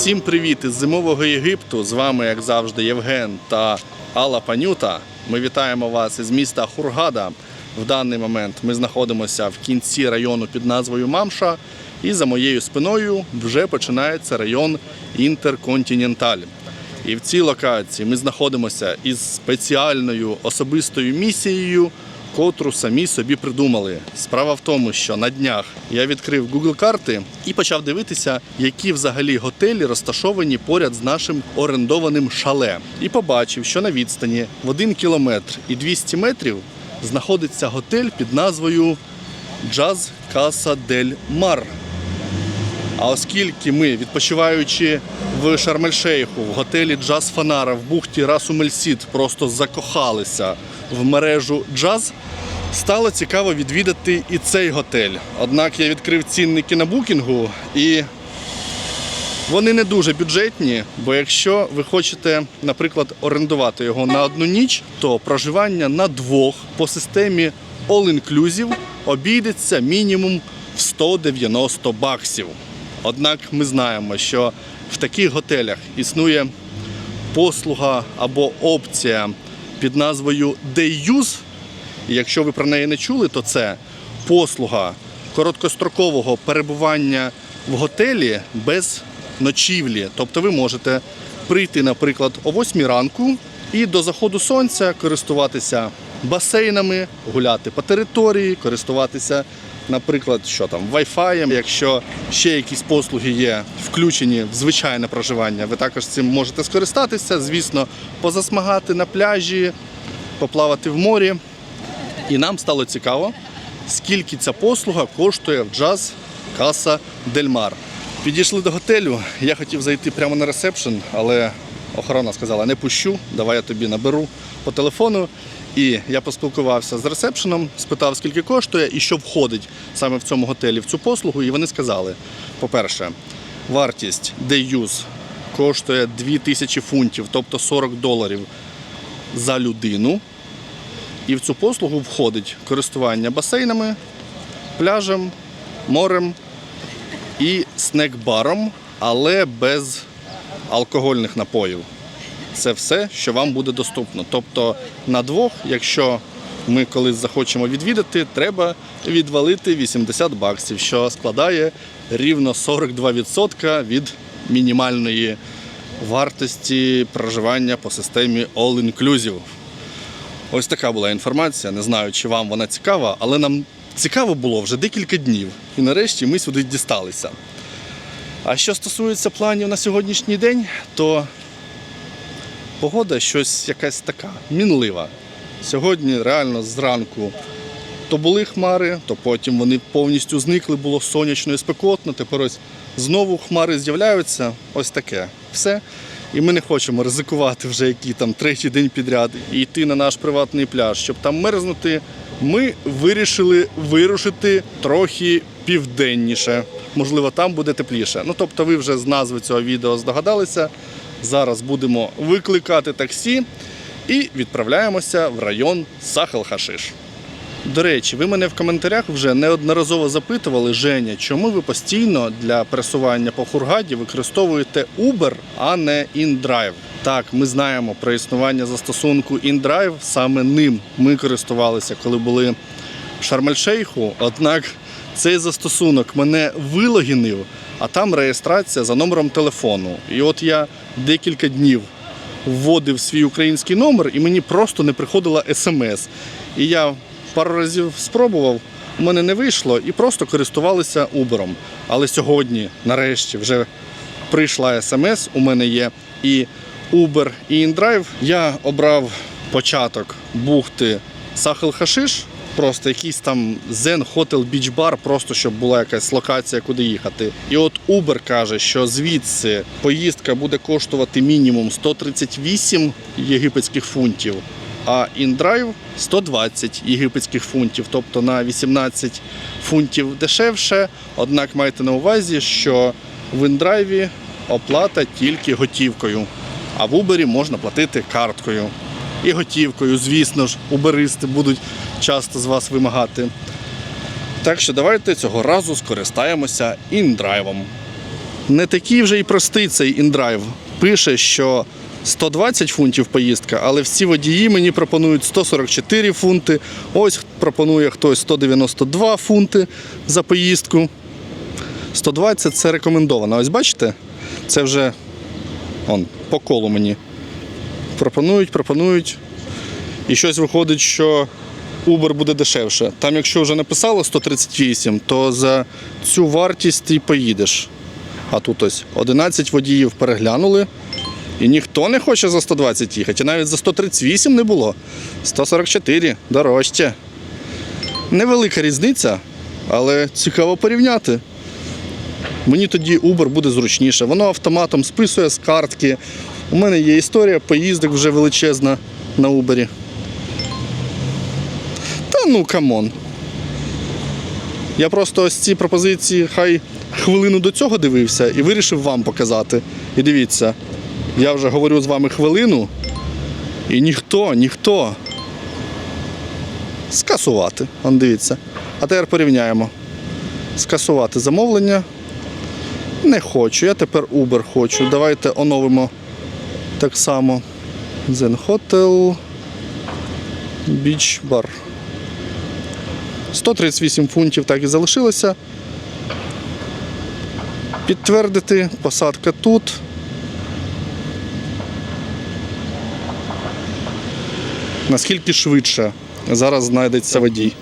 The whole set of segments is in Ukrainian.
Всім привіт із зимового Єгипту. З вами, як завжди, Євген та Алла Панюта. Ми вітаємо вас із міста Хургада. В даний момент ми знаходимося в кінці району під назвою Мамша. І за моєю спиною вже починається район Інтерконтиненталь. І в цій локації ми знаходимося із спеціальною особистою місією, котру самі собі придумали. Справа в тому, що на днях я відкрив Google карти і почав дивитися, які взагалі готелі розташовані поряд з нашим орендованим шале. І побачив, що на відстані в 1 кілометр і 200 метрів знаходиться готель під назвою Джаз Каса Дель Мар. А оскільки ми, відпочиваючи в Шарм-ель-Шейху, в готелі Джаз Фанара в бухті Расу Мельсід, просто закохалися в мережу джаз, стало цікаво відвідати і цей готель. Однак я відкрив цінники на букінгу і вони не дуже бюджетні, бо якщо ви хочете, наприклад, орендувати його на одну ніч, то проживання на двох по системі All Inclusive обійдеться мінімум в 190 баксів. Однак ми знаємо, що в таких готелях існує послуга або опція під назвою Деюз. Якщо ви про неї не чули, то це послуга короткострокового перебування в готелі без ночівлі. Тобто ви можете прийти, наприклад, о 8 ранку і до заходу сонця користуватися басейнами, гуляти по території, користуватися, наприклад, що там, Wi-Fi. Якщо ще якісь послуги є включені в звичайне проживання, ви також цим можете скористатися. Звісно, позасмагати на пляжі, поплавати в морі. І нам стало цікаво, скільки ця послуга коштує в джаз Каса Дельмар. Підійшли до готелю. Я хотів зайти прямо на ресепшн, але охорона сказала, не пущу, давай я тобі наберу по телефону. І я поспілкувався з ресепшеном, спитав, скільки коштує і що входить саме в цьому готелі в цю послугу. І вони сказали: по-перше, вартість Day Use коштує 2000 фунтів, тобто 40 доларів за людину. І в цю послугу входить користування басейнами, пляжем, морем і снек-баром, але без алкогольних напоїв. Це все, що вам буде доступно. Тобто на двох, якщо ми колись захочемо відвідати, треба відвалити 80 баксів, що складає рівно 42% від мінімальної вартості проживання по системі All Inclusive. Ось така була інформація. Не знаю, чи вам вона цікава, але нам цікаво було вже декілька днів. І нарешті ми сюди дісталися. А що стосується планів на сьогоднішній день, то погода щось якась така мінлива. Сьогодні реально зранку то були хмари, то потім вони повністю зникли, було сонячно і спекотно. Тепер ось знову хмари з'являються. Ось таке. Все. І ми не хочемо ризикувати вже який там третій день підряд і йти на наш приватний пляж, щоб там мерзнути. Ми вирішили вирушити трохи південніше. Можливо, там буде тепліше. Ну тобто, ви вже з назви цього відео здогадалися. Зараз будемо викликати таксі і відправляємося в район Сахел-Хашиш. До речі, ви мене в коментарях вже неодноразово запитували, Женя, чому ви постійно для пересування по Хургаді використовуєте Uber, а не InDrive? Так, ми знаємо про існування застосунку InDrive, саме ним ми користувалися, коли були в Шарм-ель-Шейху. Однак цей застосунок мене вилогінив, а там реєстрація за номером телефону. І от я декілька днів вводив свій український номер, і мені просто не приходила смс. І я пару разів спробував, у мене не вийшло і просто користувалися Uber. Але сьогодні, нарешті, вже прийшла смс, у мене є і Uber, і InDrive. Я обрав початок бухти Сахел-Хашиш, просто якийсь там Zen Hotel Beach Bar, просто щоб була якась локація, куди їхати. І от Uber каже, що звідси поїздка буде коштувати мінімум 138 єгипетських фунтів, а InDrive 120 єгипетських фунтів, тобто на 18 фунтів дешевше. Однак майте на увазі, що в InDrive оплата тільки готівкою, а в Uber можна платити карткою. І готівкою, звісно ж, уберисти будуть часто з вас вимагати. Так що давайте цього разу скористаємося індрайвом. не такий вже і простий цей індрайв. Пише, що 120 фунтів поїздка, але всі водії мені пропонують 144 фунти. Ось пропонує хтось 192 фунти за поїздку. 120 це рекомендовано. Ось бачите, це вже он, по колу мені. Пропонують, пропонують. І щось виходить, що Uber буде дешевше. Там, якщо вже написало 138, то за цю вартість ти поїдеш. А тут ось 11 водіїв переглянули. І ніхто не хоче за 120 їхати. І навіть за 138 не було. 144 дорожче. Невелика різниця, але цікаво порівняти. Мені тоді Uber буде зручніше. Воно автоматом списує з картки. У мене є історія поїздок вже величезна на Uber. Ну камон. Я просто ось ці пропозиції хай хвилину до цього дивився і вирішив вам показати. І дивіться, я вже говорю з вами хвилину, і ніхто, ніхто. Скасувати. Он дивіться. А тепер порівняємо. Скасувати замовлення. Не хочу. Я тепер Uber хочу. Давайте оновимо так само. Zen Hotel Beach Bar. 138 фунтів так і залишилося. Підтвердити, посадка тут. Наскільки швидше зараз знайдеться водій.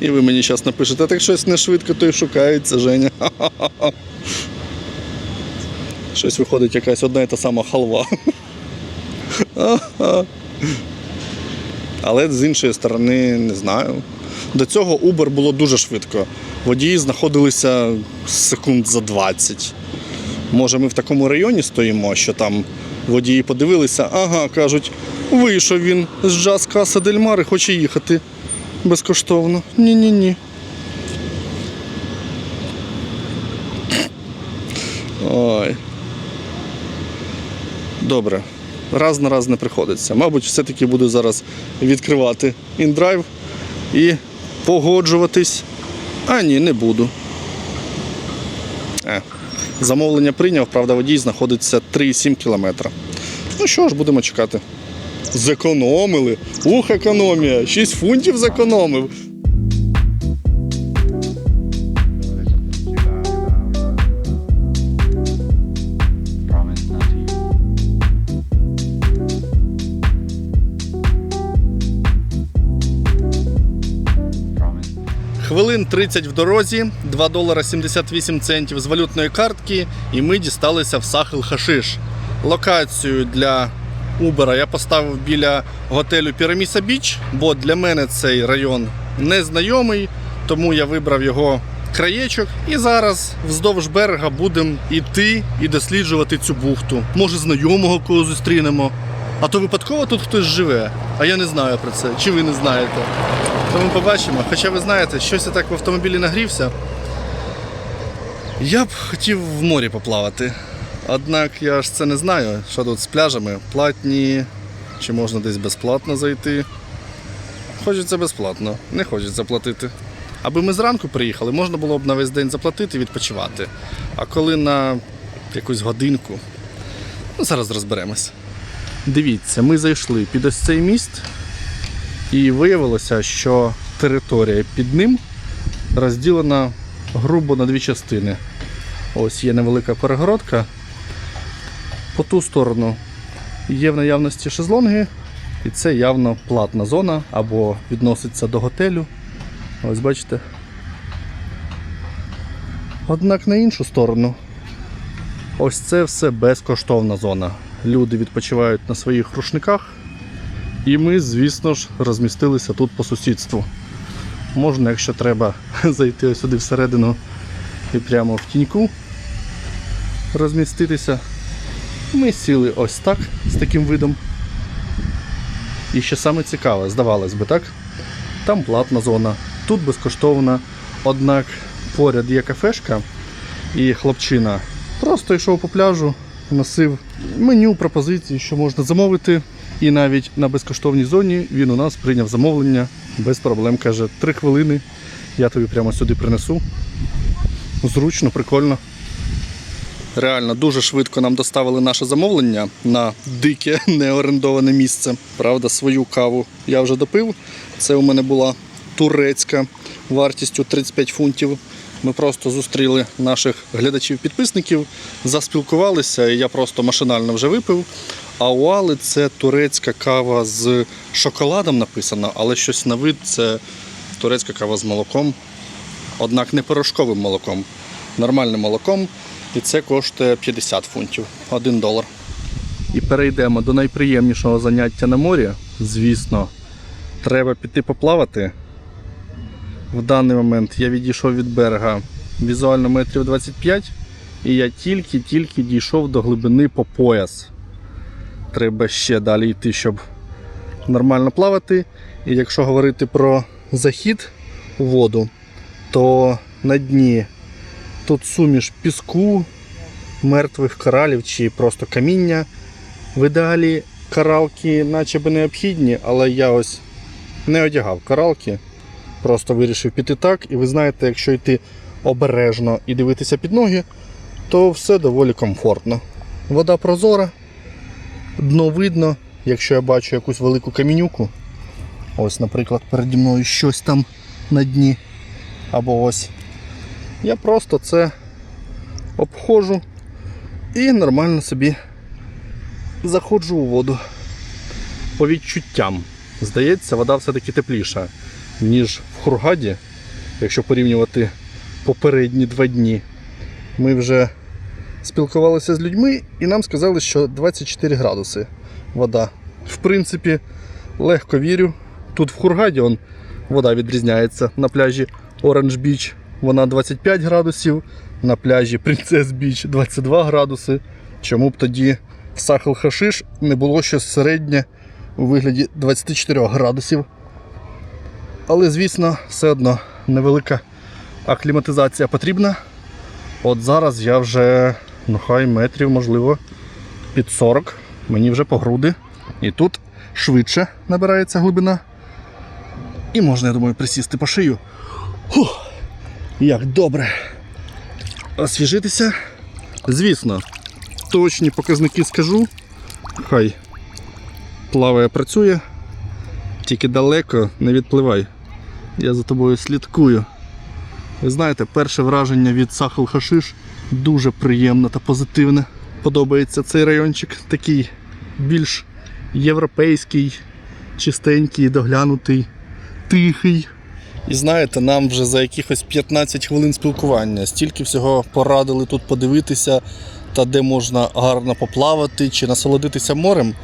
І ви мені зараз напишете, так щось не швидко, то й шукається, Женя. Щось виходить якась одна і та сама халва. Але з іншої сторони, не знаю. До цього Uber було дуже швидко. Водії знаходилися секунд за 20. Може, ми в такому районі стоїмо, що там водії подивилися, ага, кажуть, вийшов він з джаз каса Дельмар хоче їхати безкоштовно. Ні-ні-ні. Ой. Добре. Раз на раз не приходиться. Мабуть, все-таки буду зараз відкривати індрайв і погоджуватись. А ні, не буду. Е. Замовлення прийняв, правда, водій знаходиться 3,7 кілометра. Ну що ж, будемо чекати. Зекономили. Ух, економія! 6 фунтів зекономив. Хвилин 30 в дорозі, 2 долара 78 центів з валютної картки, і ми дісталися в Сахел Хашиш. Локацію для Uber я поставив біля готелю Піраміса Біч, бо для мене цей район незнайомий, тому я вибрав його краєчок. І зараз вздовж берега будемо йти і досліджувати цю бухту. Може, знайомого кого зустрінемо. А то випадково тут хтось живе, а я не знаю про це. Чи ви не знаєте? То ми побачимо. Хоча ви знаєте, щось я так в автомобілі нагрівся. Я б хотів в морі поплавати. Однак я ж це не знаю, що тут з пляжами, платні, чи можна десь безплатно зайти. Хочеться безплатно, не хочеться платити. Аби ми зранку приїхали, можна було б на весь день заплатити і відпочивати. А коли на якусь годинку, ну зараз розберемось. Дивіться, ми зайшли під ось цей міст, і виявилося, що територія під ним розділена грубо на дві частини. Ось є невелика перегородка. По ту сторону є в наявності шезлонги, і це явно платна зона або відноситься до готелю. Ось бачите. Однак на іншу сторону, ось це все безкоштовна зона. Люди відпочивають на своїх рушниках, і ми, звісно ж, розмістилися тут по сусідству. Можна, якщо треба, зайти ось сюди всередину і прямо в тіньку розміститися. Ми сіли ось так, з таким видом. І що саме цікаве, здавалось би, так? Там платна зона, тут безкоштовна. Однак поряд є кафешка, і хлопчина просто йшов по пляжу, носив меню пропозиції, що можна замовити. І навіть на безкоштовній зоні він у нас прийняв замовлення без проблем. Каже, три хвилини, я тобі прямо сюди принесу. зручно, прикольно. Реально дуже швидко нам доставили наше замовлення на дике неорендоване місце. Правда, свою каву я вже допив. Це у мене була турецька вартістю 35 фунтів. Ми просто зустріли наших глядачів-підписників, заспілкувалися, і я просто машинально вже випив. А у Али це турецька кава з шоколадом написано, але щось на вид це турецька кава з молоком однак не порошковим молоком, нормальним молоком. І це коштує 50 фунтів, 1 долар. І перейдемо до найприємнішого заняття на морі. Звісно, треба піти поплавати. В даний момент я відійшов від берега візуально метрів 25, і я тільки-тільки дійшов до глибини по пояс. Треба ще далі йти, щоб нормально плавати. І якщо говорити про захід у воду, то на дні тут суміш піску, мертвих коралів чи просто каміння. В ідеалі коралки наче би необхідні, але я ось не одягав коралки. Просто вирішив піти так. І ви знаєте, якщо йти обережно і дивитися під ноги, то все доволі комфортно. Вода прозора, дно видно, якщо я бачу якусь велику камінюку. Ось, наприклад, переді мною щось там на дні або ось. Я просто це обходжу і нормально собі заходжу у воду. По відчуттям. Здається, вода все-таки тепліша, ніж в Хургаді, якщо порівнювати попередні два дні. Ми вже спілкувалися з людьми і нам сказали, що 24 градуси вода. В принципі, легко вірю. Тут в Хургаді он, вода відрізняється на пляжі Orange Beach вона 25 градусів, на пляжі Princess Beach 22 градуси. Чому б тоді в Сахел Хашиш не було щось середнє у вигляді 24 градусів. Але, звісно, все одно невелика акліматизація потрібна. От зараз я вже, ну хай метрів, можливо, під 40. Мені вже по груди. І тут швидше набирається глибина. І можна, я думаю, присісти по шию. Фух. Як добре освіжитися. Звісно, точні показники скажу. Хай плаває, працює. Тільки далеко не відпливай. Я за тобою слідкую. Ви знаєте, перше враження від Сахал Хашиш дуже приємне та позитивне. Подобається цей райончик, такий більш європейський, чистенький, доглянутий, тихий. І знаєте, нам вже за якихось 15 хвилин спілкування стільки всього порадили тут подивитися, та де можна гарно поплавати чи насолодитися морем,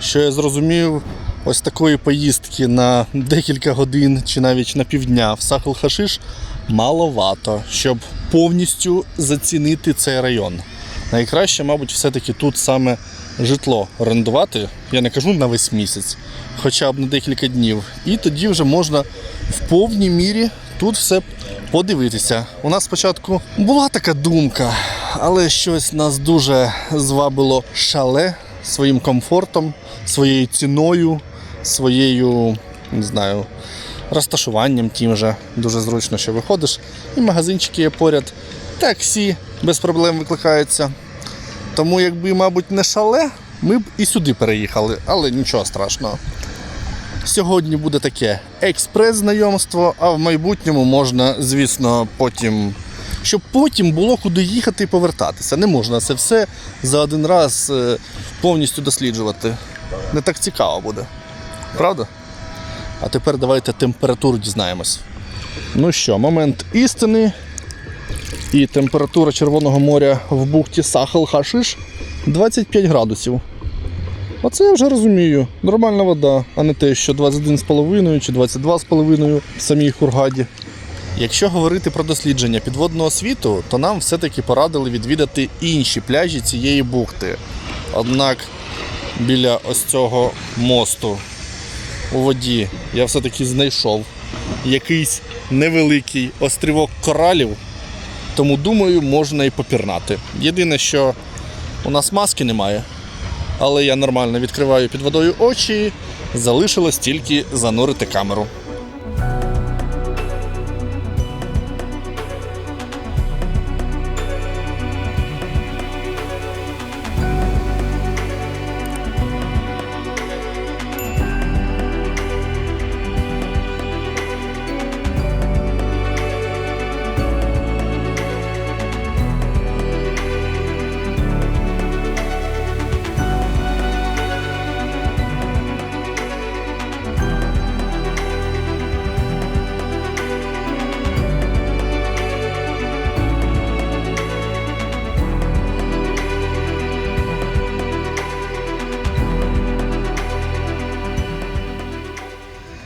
що я зрозумів, ось такої поїздки на декілька годин чи навіть на півдня в Сахал Хашиш маловато, щоб повністю зацінити цей район. Найкраще, мабуть, все-таки тут саме житло орендувати. Я не кажу на весь місяць, хоча б на декілька днів. І тоді вже можна в повній мірі тут все подивитися. У нас спочатку була така думка, але щось нас дуже звабило шале своїм комфортом, своєю ціною, своєю, не знаю, розташуванням тим же. Дуже зручно, що виходиш. І магазинчики є поряд, таксі без проблем викликаються. Тому, якби, мабуть, не шале, ми б і сюди переїхали, але нічого страшного. Сьогодні буде таке експрес-знайомство, а в майбутньому можна, звісно, потім. Щоб потім було куди їхати і повертатися. Не можна це все за один раз е, повністю досліджувати. Не так цікаво буде. Правда? А тепер давайте температуру дізнаємось. Ну що, момент істини. І температура Червоного моря в бухті Сахал Хашиш 25 градусів. Оце я вже розумію. Нормальна вода, а не те, що 21,5 чи 22,5 в самій Хургаді. Якщо говорити про дослідження підводного світу, то нам все-таки порадили відвідати інші пляжі цієї бухти. Однак біля ось цього мосту у воді я все-таки знайшов якийсь невеликий острівок коралів, тому думаю, можна і попірнати. Єдине, що у нас маски немає, але я нормально відкриваю під водою очі, залишилось тільки занурити камеру.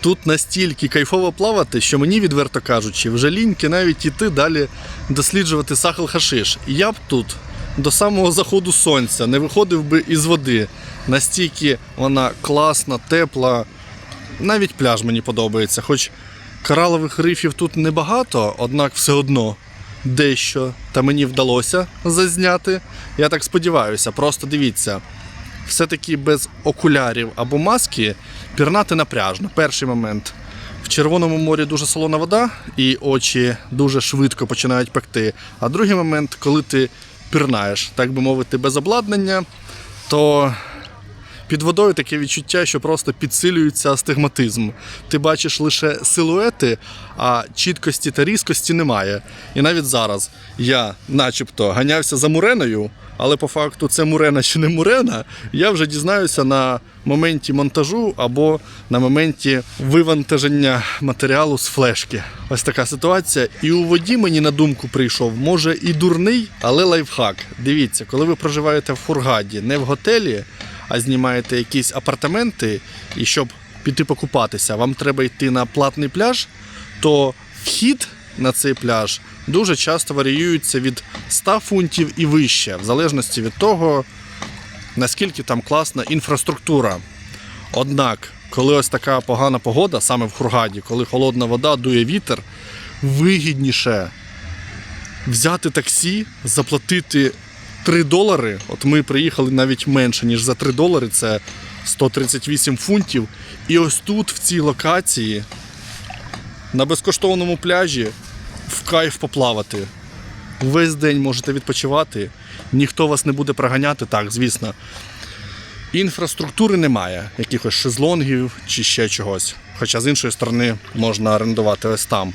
Тут настільки кайфово плавати, що мені, відверто кажучи, вже ліньки навіть іти далі досліджувати сахел хашиш. Я б тут до самого заходу сонця не виходив би із води. Настільки вона класна, тепла. Навіть пляж мені подобається. Хоч коралових рифів тут небагато, однак все одно дещо та мені вдалося зазняти. Я так сподіваюся, просто дивіться. Все-таки без окулярів або маски пірнати напряжно. Перший момент. В Червоному морі дуже солона вода, і очі дуже швидко починають пекти. А другий момент, коли ти пірнаєш, так би мовити, без обладнання, то під водою таке відчуття, що просто підсилюється астигматизм. Ти бачиш лише силуети, а чіткості та різкості немає. І навіть зараз я, начебто, ганявся за муреною, але по факту це мурена чи не мурена, я вже дізнаюся на моменті монтажу або на моменті вивантаження матеріалу з флешки. Ось така ситуація. І у воді мені на думку прийшов, може і дурний, але лайфхак. Дивіться, коли ви проживаєте в Фургаді, не в готелі, а знімаєте якісь апартаменти, і щоб піти покупатися, вам треба йти на платний пляж, то вхід на цей пляж дуже часто варіюється від 100 фунтів і вище, в залежності від того, наскільки там класна інфраструктура. Однак, коли ось така погана погода, саме в Хургаді, коли холодна вода, дує вітер, вигідніше взяти таксі, заплатити 3 долари. От ми приїхали навіть менше, ніж за 3 долари, це 138 фунтів. І ось тут, в цій локації, на безкоштовному пляжі, в кайф поплавати. Весь день можете відпочивати, ніхто вас не буде проганяти, так, звісно. Інфраструктури немає, якихось шезлонгів чи ще чогось. Хоча з іншої сторони можна орендувати ось там.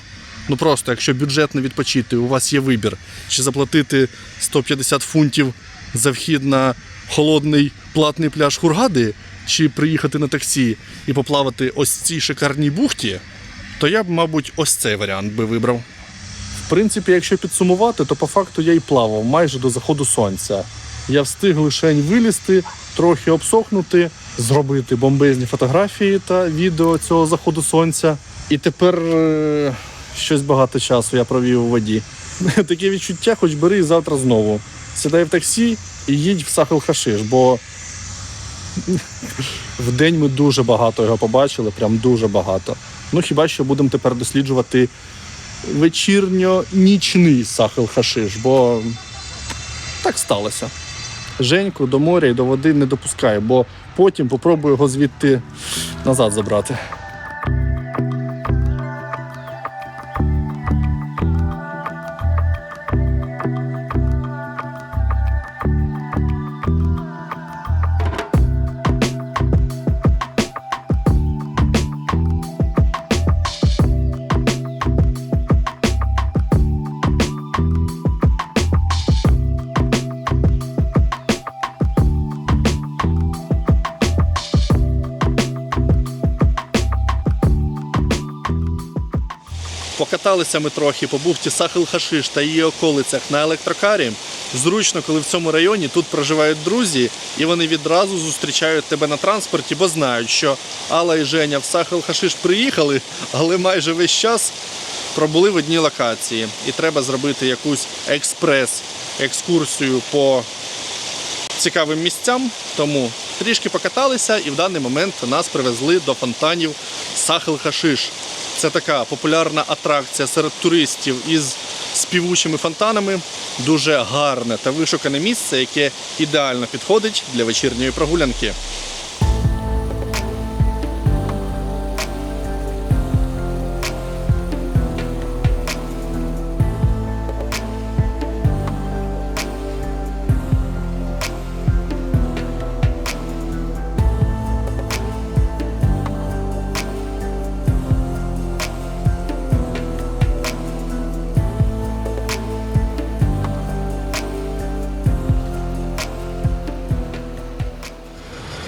Ну просто, якщо бюджетно відпочити, у вас є вибір, чи заплатити 150 фунтів за вхід на холодний платний пляж Хургади, чи приїхати на таксі і поплавати ось цій шикарній бухті, то я б, мабуть, ось цей варіант би вибрав. В принципі, якщо підсумувати, то по факту я і плавав майже до заходу сонця. Я встиг лише вилізти, трохи обсохнути, зробити бомбезні фотографії та відео цього заходу сонця. І тепер е, щось багато часу я провів у воді. Таке відчуття, хоч бери і завтра знову. Сідай в таксі і їдь в Сахел Хашиш, бо в день ми дуже багато його побачили, прям дуже багато. Ну хіба що будемо тепер досліджувати вечірньо-нічний Сахел Хашиш, бо так сталося. Женьку до моря і до води не допускаю, бо потім попробую його звідти назад забрати. Покаталися ми трохи по бухті Сахел Хашиш та її околицях на електрокарі. Зручно, коли в цьому районі тут проживають друзі, і вони відразу зустрічають тебе на транспорті, бо знають, що Алла і Женя в Сахел Хашиш приїхали, але майже весь час пробули в одній локації. І треба зробити якусь експрес-екскурсію по цікавим місцям. Тому трішки покаталися, і в даний момент нас привезли до фонтанів Сахел Хашиш. Це така популярна атракція серед туристів із співучими фонтанами. Дуже гарне та вишукане місце, яке ідеально підходить для вечірньої прогулянки.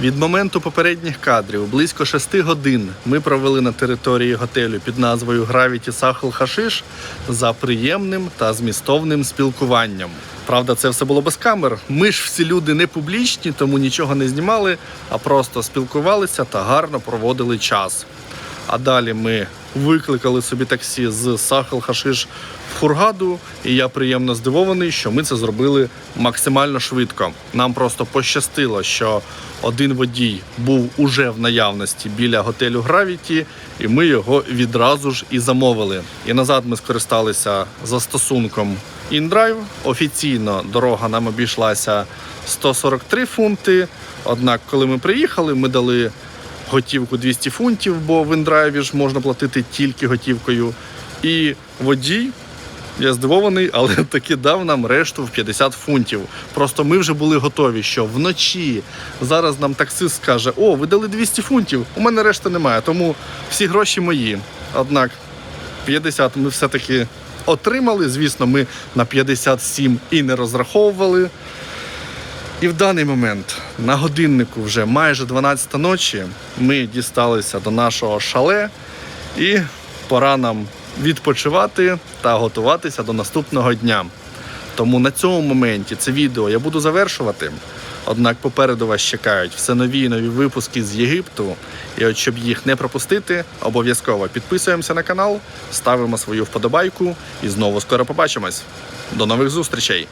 Від моменту попередніх кадрів близько 6 годин ми провели на території готелю під назвою Гравіті Сахал Хашиш за приємним та змістовним спілкуванням. Правда, це все було без камер. Ми ж всі люди не публічні, тому нічого не знімали, а просто спілкувалися та гарно проводили час. А далі ми викликали собі таксі з Сахал Хашиш в Хургаду. І я приємно здивований, що ми це зробили максимально швидко. Нам просто пощастило, що один водій був уже в наявності біля готелю Гравіті, і ми його відразу ж і замовили. І назад ми скористалися застосунком InDrive. Офіційно дорога нам обійшлася 143 фунти. Однак, коли ми приїхали, ми дали готівку 200 фунтів, бо в індрайві ж можна платити тільки готівкою. І водій, я здивований, але таки дав нам решту в 50 фунтів. Просто ми вже були готові, що вночі зараз нам таксист скаже: О, ви дали 200 фунтів, у мене решти немає, тому всі гроші мої. Однак 50 ми все-таки отримали. Звісно, ми на 57 і не розраховували. І в даний момент на годиннику вже майже 12 ночі ми дісталися до нашого шале, і пора нам відпочивати та готуватися до наступного дня. Тому на цьому моменті це відео я буду завершувати. Однак попереду вас чекають все нові і нові випуски з Єгипту. І от щоб їх не пропустити, обов'язково підписуємося на канал, ставимо свою вподобайку і знову скоро побачимось. До нових зустрічей!